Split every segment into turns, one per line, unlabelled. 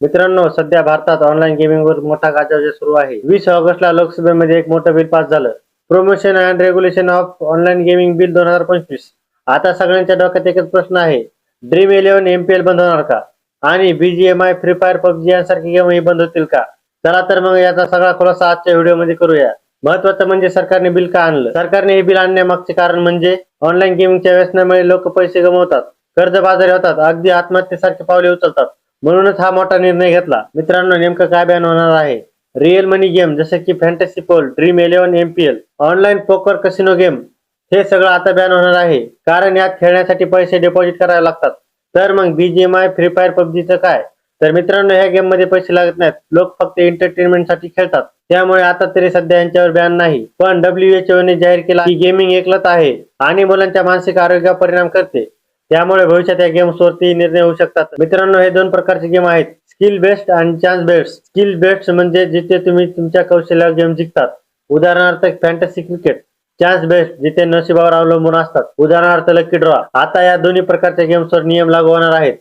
मित्रांनो सध्या भारतात ऑनलाईन गेमिंगवर मोठा गाजवजा सुरू आहे. वीस ऑगस्टला लोकसभेमध्ये एक मोठं बिल पास झालं. Promotion and regulation of online gaming bill दोन हजार पंचवीस. आता सगळ्यांच्या डोक्यात एकच प्रश्न आहे. ड्रीम इलेव्हन एमपीएल बंद होणार का? आणि बीजीएमआय फ्री फायर पबजी यांसारखे गेमही बंद होतील का? चला तर मग याचा सगळा खुलासा आजच्या व्हिडिओमध्ये करूया. महत्वाचं म्हणजे सरकारने बिल का आणलं? सरकारने हे बिल आणण्यामागचे कारण म्हणजे ऑनलाईन गेमिंगच्या व्यसनामुळे लोक पैसे गमावतात. कर्जबाजारी होतात. अगदी आत्महत्येसारखे पावले उचलतात. म्हणूनच हा मोठा निर्णय घेतला. मित्रांनो नेमकं काय बॅन होणार आहे? रिअल मनी गेम जसे की fantasy poll dream eleven MPL online poker casino game हे सगळं आता बॅन होणार आहे. कारण यात खेळण्यासाठी पैसे डिपॉझिट करायला लागतात. तर मग बीजीएमआय फ्री फायर पबजीचं काय? तर मित्रांनो ह्या गेममध्ये पैसे लागत नाहीत. लोक फक्त एंटरटेनमेंटसाठी खेळतात. त्यामुळे आता तरी सध्या यांच्यावर बॅन नाही. पण डब्ल्यू ने जाहीर केला की गेमिंग एकलत आहे आणि मुलांच्या मानसिक आरोग्यावर परिणाम करते. त्यामुळे भविष्यात या गेम्स वरती निर्णय होऊ शकतात. मित्रांनो हे दोन प्रकारचे गेम आहेत. स्किल बेस्ड आणि चान्स बेस्ड स्किल बेस्ड म्हणजे जिथे तुम्ही तुमच्या कौशल्यावर गेम जिंकतात. उदाहरणार्थ फॅन्टसी क्रिकेट चान्स बेस्ड जिथे नशिबावर अवलंबून असतात. उदाहरणार्थ लकी ड्रॉ आता या दोन्ही प्रकारच्या गेम्सवर नियम लागू होणार आहेत.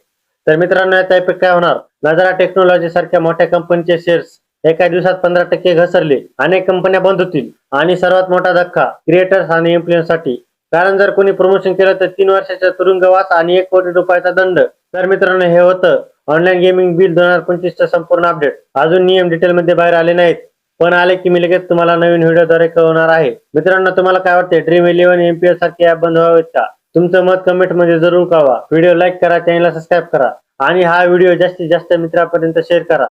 तर मित्रांनो याचा इफेक्ट काय होणार? नजरा टेक्नॉलॉजी सारख्या मोठ्या कंपनीचे शेअर्स एका दिवसात पंधरा टक्के घसरले. अनेक कंपन्या बंद होतील. आणि सर्वात मोठा धक्का क्रिएटर्स आणि इन्फ्लुएन्ससाठी कारण जर कोणी प्रमोशन केलं तर तीन वर्षाचा तुरुंगवास आणि एक कोटी रुपयाचा दंड. तर मित्रांनो हे होतं. ऑनलाईन गेमिंग बिल दोन हजार पंचवीसचा संपूर्ण अपडेट अजून नियम डिटेलमध्ये बाहेर आले नाहीत. पण आले की मी लगेच तुम्हाला नवीन व्हिडिओद्वारे कळवणार आहे. मित्रांनो तुम्हाला काय वाटते ड्रीम इलेव्हन एमपीएस सारखी ऍप बंद व्हावेत का? तुमचं मत कमेंटमध्ये जरूर कळवा. व्हिडिओ लाईक करा चॅनलला सबस्क्राईब करा. आणि हा व्हिडिओ जास्तीत जास्त मित्रापर्यंत शेअर करा.